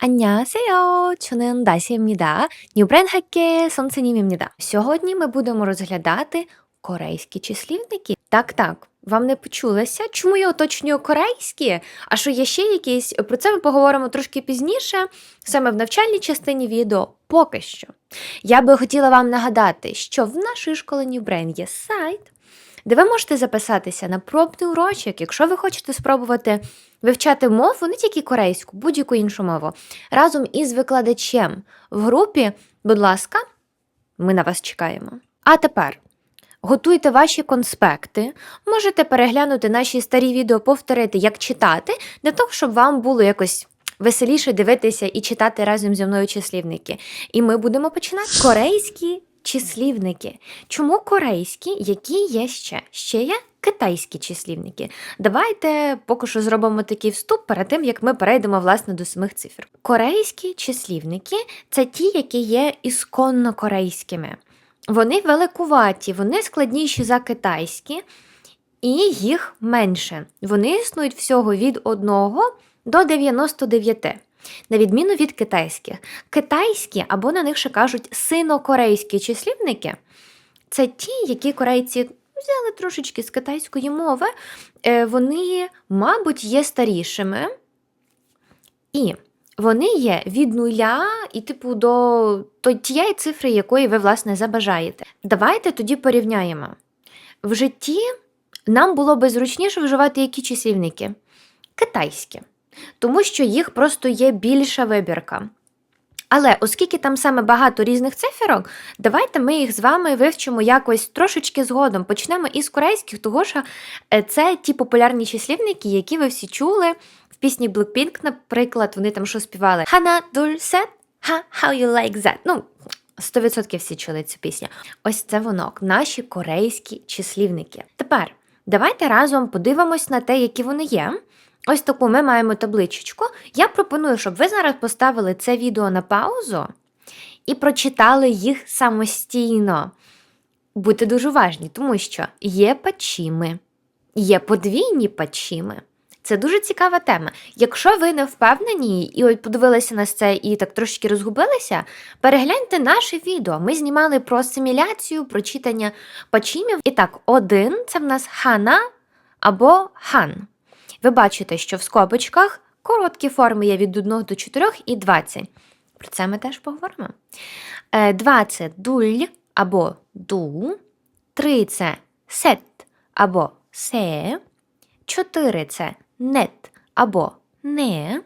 안녕하세요. 저는 다시입니다. 뉴브랜 학계 선생님입니다. Сьогодні ми будемо розглядати корейські числівники. Так, так, вам не почулося? Чому я уточнюю корейські? А що є ще якісь? Про це ми поговоримо трошки пізніше, саме в навчальній частині відео. Поки що. Я би хотіла вам нагадати, що в нашій школі New Brain є сайт, де ви можете записатися на пробний урочок, якщо ви хочете спробувати вивчати мову, не тільки корейську, будь-яку іншу мову, разом із викладачем в групі, будь ласка, ми на вас чекаємо. А тепер готуйте ваші конспекти, можете переглянути наші старі відео, повторити, як читати, для того, щоб вам було якось. Веселіше дивитися і читати разом зі мною числівники. І ми будемо починати. Корейські числівники. Чому корейські, які є ще? Ще є китайські числівники. Давайте поки що зробимо такий вступ перед тим, як ми перейдемо власне до самих цифр. Корейські числівники це ті, які є ісконно корейськими. Вони великуваті, вони складніші за китайські, і їх менше. Вони існують всього від 1 до 99. На відміну від китайських. Китайські, або на них ще кажуть синокорейські числівники, це ті, які корейці взяли трошечки з китайської мови, е, вони, мабуть, є старішими. І вони є від нуля і, типу, до, тієї цифри, якої ви, власне, забажаєте. Давайте тоді порівняємо. В житті нам було би зручніше вживати які числівники? Китайські тому що їх просто є більша вибірка. Але оскільки там саме багато різних циферок, давайте ми їх з вами вивчимо якось трошечки згодом. Почнемо із корейських, того що е, це ті популярні числівники, які ви всі чули в пісні Blackpink, наприклад, вони там що співали Хана дуль сет, ха, how you like that. Ну, 100% всі чули цю пісню. Ось це воно, наші корейські числівники. Тепер давайте разом подивимось на те, які вони є. Ось таку ми маємо табличечку. Я пропоную, щоб ви зараз поставили це відео на паузу і прочитали їх самостійно. Будьте дуже уважні, тому що є пачіми, є подвійні пачіми. Це дуже цікава тема. Якщо ви не впевнені і от подивилися на це і так трошки розгубилися, перегляньте наше відео. Ми знімали про асиміляцію, про читання пачімів. І так, один це в нас хана або хан. Ви бачите, що в скобочках короткі форми є від 1 до 4 і 20. Про це ми теж поговоримо. 2 це дуль або ду, 3 це сет або се, 4 це нет або не,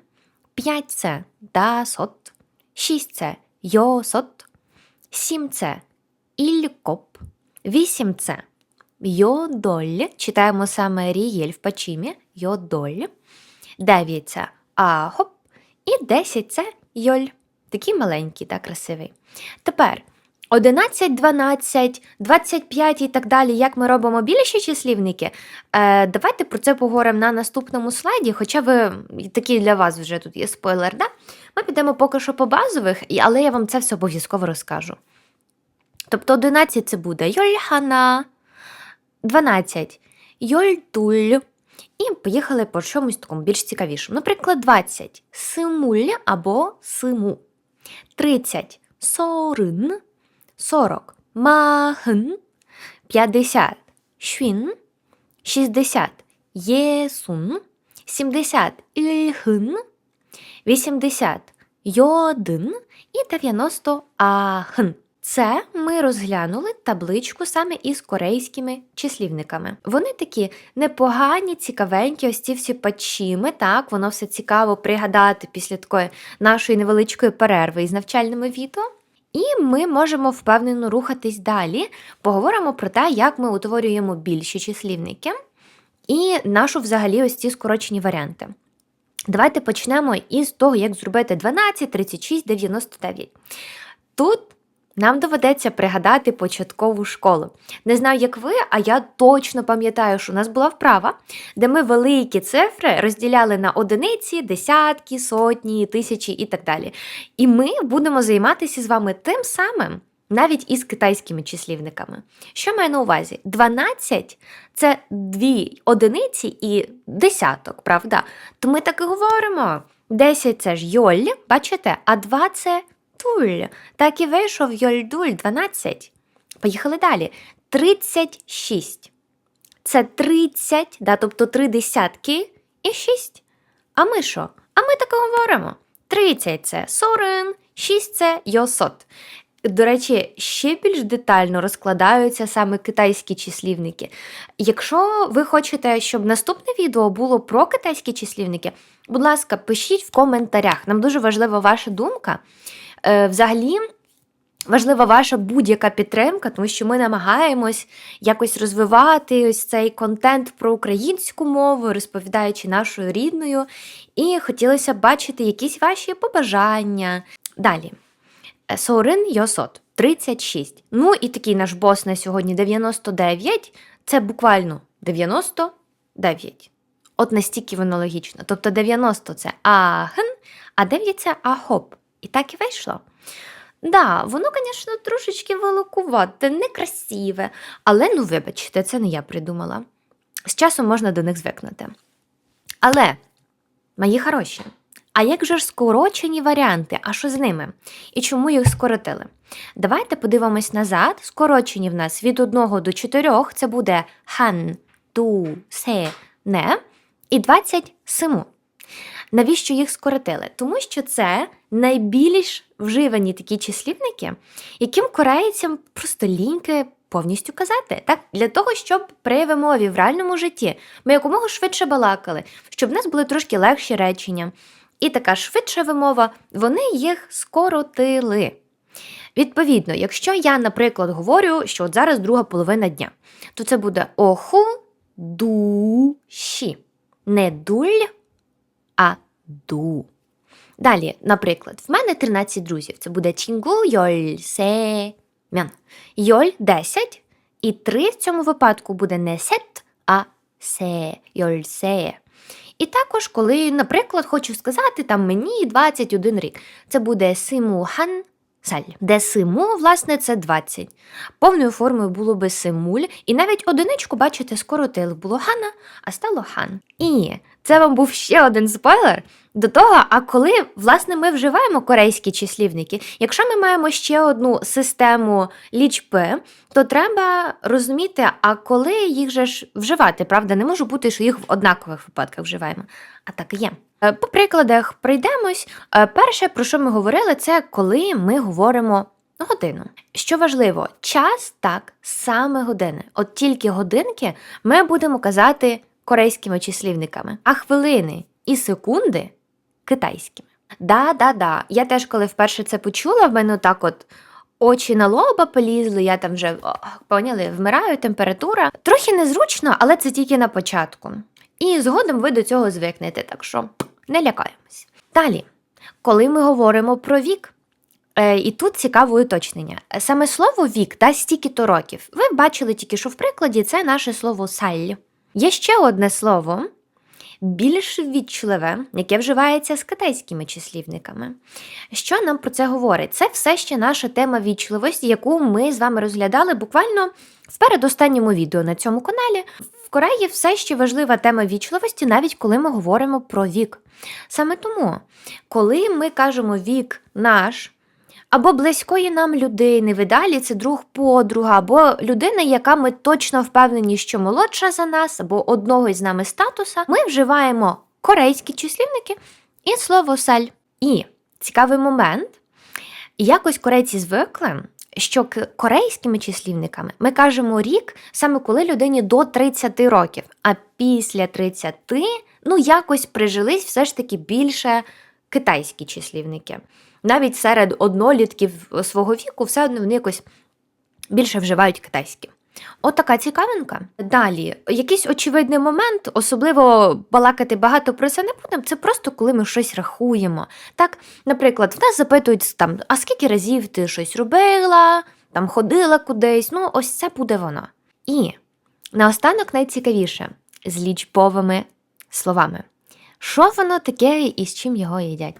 5 це дасот, 6 це йосот, 7 це ількоп, 8 це йодоль. Читаємо саме рієль в пачімі йодоль. 9 це ахоп. І 10 це йоль. Такий маленький та красивий. Тепер 11, 12, 25 і так далі, як ми робимо більші числівники. Е, Давайте про це поговоримо на наступному слайді, хоча ви такий для вас вже тут є спойлер. да? Ми підемо поки що по базових, але я вам це все обов'язково розкажу. Тобто 11 це буде йольхана, 12 йольтуль. І поїхали по чомусь такому більш цікавішому. Наприклад, 20 симуль або симу. 30 сорин, 40 махн, 50 швін, 60 єсун, 70 ільхн, 80 йодин. І 90 ахн. Це ми розглянули табличку саме із корейськими числівниками. Вони такі непогані, цікавенькі, ось ці всі пачіми, так, воно все цікаво пригадати після такої нашої невеличкої перерви із навчальними відео. І ми можемо впевнено рухатись далі. Поговоримо про те, як ми утворюємо більші числівники і нашу взагалі ось ці скорочені варіанти. Давайте почнемо із того, як зробити 12, 36, 99. Тут нам доведеться пригадати початкову школу. Не знаю, як ви, а я точно пам'ятаю, що у нас була вправа, де ми великі цифри розділяли на одиниці, десятки, сотні, тисячі і так далі. І ми будемо займатися з вами тим самим. Навіть із китайськими числівниками. Що маю на увазі? 12 це дві одиниці і десяток, правда? То ми так і говоримо. 10 це ж йоль, бачите? А 2 це туль. Так і вийшов йоль-дуль 12. Поїхали далі. 36. Це 30, да, тобто 3 десятки і 6. А ми що? А ми так говоримо. 30 це сорен, 6 це йосот. До речі, ще більш детально розкладаються саме китайські числівники. Якщо ви хочете, щоб наступне відео було про китайські числівники, будь ласка, пишіть в коментарях. Нам дуже важлива ваша думка. Е, взагалі, важлива ваша будь-яка підтримка, тому що ми намагаємось якось розвивати ось цей контент про українську мову, розповідаючи нашою рідною. І хотілося б бачити якісь ваші побажання. Далі. Е, Сорин Йосот 36. Ну і такий наш бос на сьогодні 99. Це буквально 99. От настільки воно логічно. Тобто 90 це ахн, а 9 це ахоп. І так і вийшло. Да, воно, звісно, трошечки великувате, некрасиве. Але, ну, вибачте, це не я придумала. З часом можна до них звикнути. Але, мої хороші, а як же ж скорочені варіанти? А що з ними? І чому їх скоротили? Давайте подивимось назад. Скорочені в нас від 1 до 4, це буде хан, ту, се, не, і 27. Навіщо їх скоротили? Тому що це найбільш вживані такі числівники, яким корейцям просто ліньки повністю казати. Так? Для того, щоб при вимові в реальному житті ми якомога швидше балакали, щоб в нас були трошки легші речення. І така швидша вимова, вони їх скоротили. Відповідно, якщо я, наприклад, говорю, що от зараз друга половина дня, то це буде оху душі. Не дуль, а ду. Далі, наприклад, в мене 13 друзів. Це буде чінгу йоль се мян. Йоль 10, і 3 в цьому випадку буде не сет, а се, йоль се. І також, коли, наприклад, хочу сказати там мені 21 рік, це буде симу хан де симу, власне, це 20. Повною формою було би симуль, і навіть одиничку, бачите, скоротили. Було хана, а стало хан. І це вам був ще один спойлер до того, а коли власне ми вживаємо корейські числівники, якщо ми маємо ще одну систему лічби, то треба розуміти, а коли їх же ж вживати, правда, не може бути, що їх в однакових випадках вживаємо. А так є. Е, По прикладах пройдемось. Е, Перше, про що ми говорили, це коли ми говоримо годину. Що важливо, час так саме години. От тільки годинки ми будемо казати корейськими числівниками, а хвилини і секунди китайськими. Да-да-да. Я теж, коли вперше це почула, в мене так от. Очі на лоба полізли, я там вже поняли, вмираю, температура. Трохи незручно, але це тільки на початку. І згодом ви до цього звикнете, так що не лякаємось. Далі, коли ми говоримо про вік, е, і тут цікаве уточнення. Саме слово вік та стільки-то років. Ви бачили тільки, що в прикладі це наше слово саль. Є ще одне слово, більш відчутливе, яке вживається з китайськими числівниками. Що нам про це говорить? Це все ще наша тема вічливості, яку ми з вами розглядали буквально в передостанньому відео на цьому каналі. В Кореї все ще важлива тема вічливості, навіть коли ми говоримо про вік. Саме тому, коли ми кажемо вік наш. Або близької нам людини, видалі це друг подруга, або людина, яка ми точно впевнені, що молодша за нас, або одного із нами статуса, ми вживаємо корейські числівники і слово саль. І цікавий момент, якось корейці звикли, що корейськими числівниками ми кажемо рік саме коли людині до 30 років, а після 30 ну якось прижились все ж таки більше китайські числівники. Навіть серед однолітків свого віку все одно вони якось більше вживають китайські. От цікавинка. Далі, якийсь очевидний момент, особливо балакати багато про це не будемо. Це просто коли ми щось рахуємо. Так, наприклад, в нас запитують там, а скільки разів ти щось робила, там ходила кудись. Ну, ось це буде воно. І наостанок найцікавіше з лічбовими словами. Що воно таке і з чим його їдять?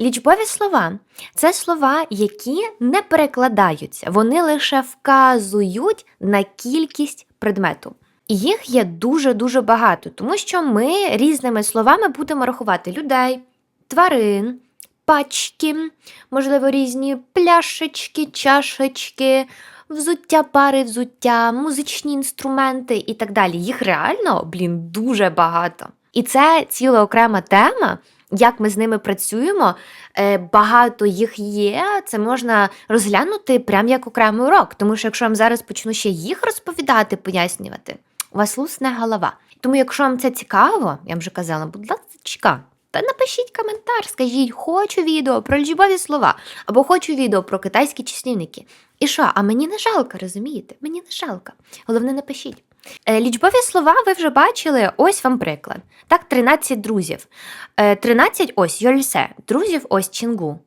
Лічбові слова це слова, які не перекладаються, вони лише вказують на кількість предмету. Їх є дуже-дуже багато, тому що ми різними словами будемо рахувати людей, тварин, пачки, можливо, різні пляшечки, чашечки, взуття, пари взуття, музичні інструменти і так далі. Їх реально, блін, дуже багато. І це ціла окрема тема. Як ми з ними працюємо, Е, багато їх є. Це можна розглянути прям як окремий урок. Тому що якщо я вам зараз почну ще їх розповідати, пояснювати, у вас лусне голова. Тому, якщо вам це цікаво, я вже казала, будь ласка, та напишіть коментар, скажіть, хочу відео про лічбові слова, або хочу відео про китайські числівники. І що? А мені не жалко, розумієте? Мені не жалко. Головне, напишіть. Е, Лічбові слова ви вже бачили, ось вам приклад. Так, 13 друзів. Е, 13 ось Йольсе, друзів ось Чінгу.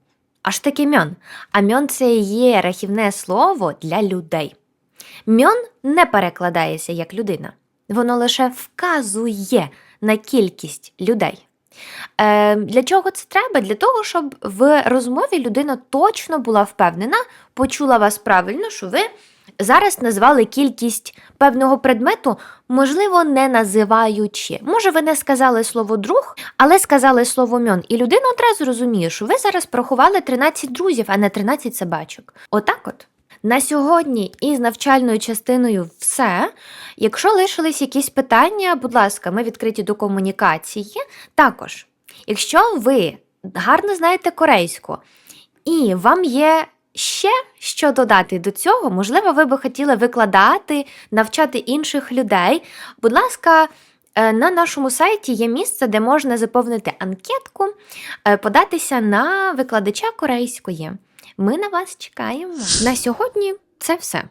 Аж таки мьон. А мьон це є рахівне слово для людей. Мьон не перекладається як людина, воно лише вказує на кількість людей. Е, для чого це треба? Для того, щоб в розмові людина точно була впевнена, почула вас правильно, що ви зараз назвали кількість певного предмету, можливо, не називаючи. Може, ви не сказали слово друг, але сказали слово мьон, і людина одразу розуміє, що ви зараз порахували 13 друзів, а не 13 собачок. Отак от. На сьогодні із навчальною частиною все. Якщо лишились якісь питання, будь ласка, ми відкриті до комунікації. Також, якщо ви гарно знаєте корейську і вам є ще що додати до цього, можливо, ви би хотіли викладати, навчати інших людей. Будь ласка, е, на нашому сайті є місце, де можна заповнити анкетку, е, податися на викладача корейської. Ми на вас чекаємо. На сьогодні це все.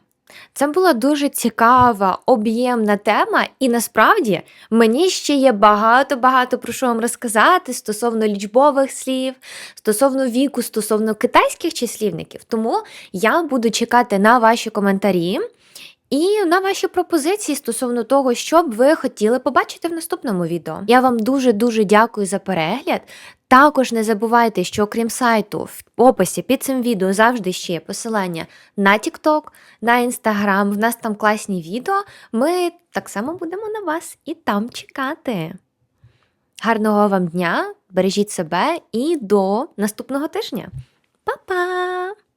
Це була дуже цікава, об'ємна тема, і насправді мені ще є багато-багато про що вам розказати стосовно лічбових слів, стосовно віку, стосовно китайських числівників. Тому я буду чекати на ваші коментарі і на ваші пропозиції стосовно того, що б ви хотіли побачити в наступному відео. Я вам дуже-дуже дякую за перегляд. Також не забувайте, що окрім сайту, в описі під цим відео завжди ще є посилання на TikTok, на Instagram. В нас там класні відео. Ми так само будемо на вас і там чекати. Гарного вам дня, бережіть себе і до наступного тижня. Па-па!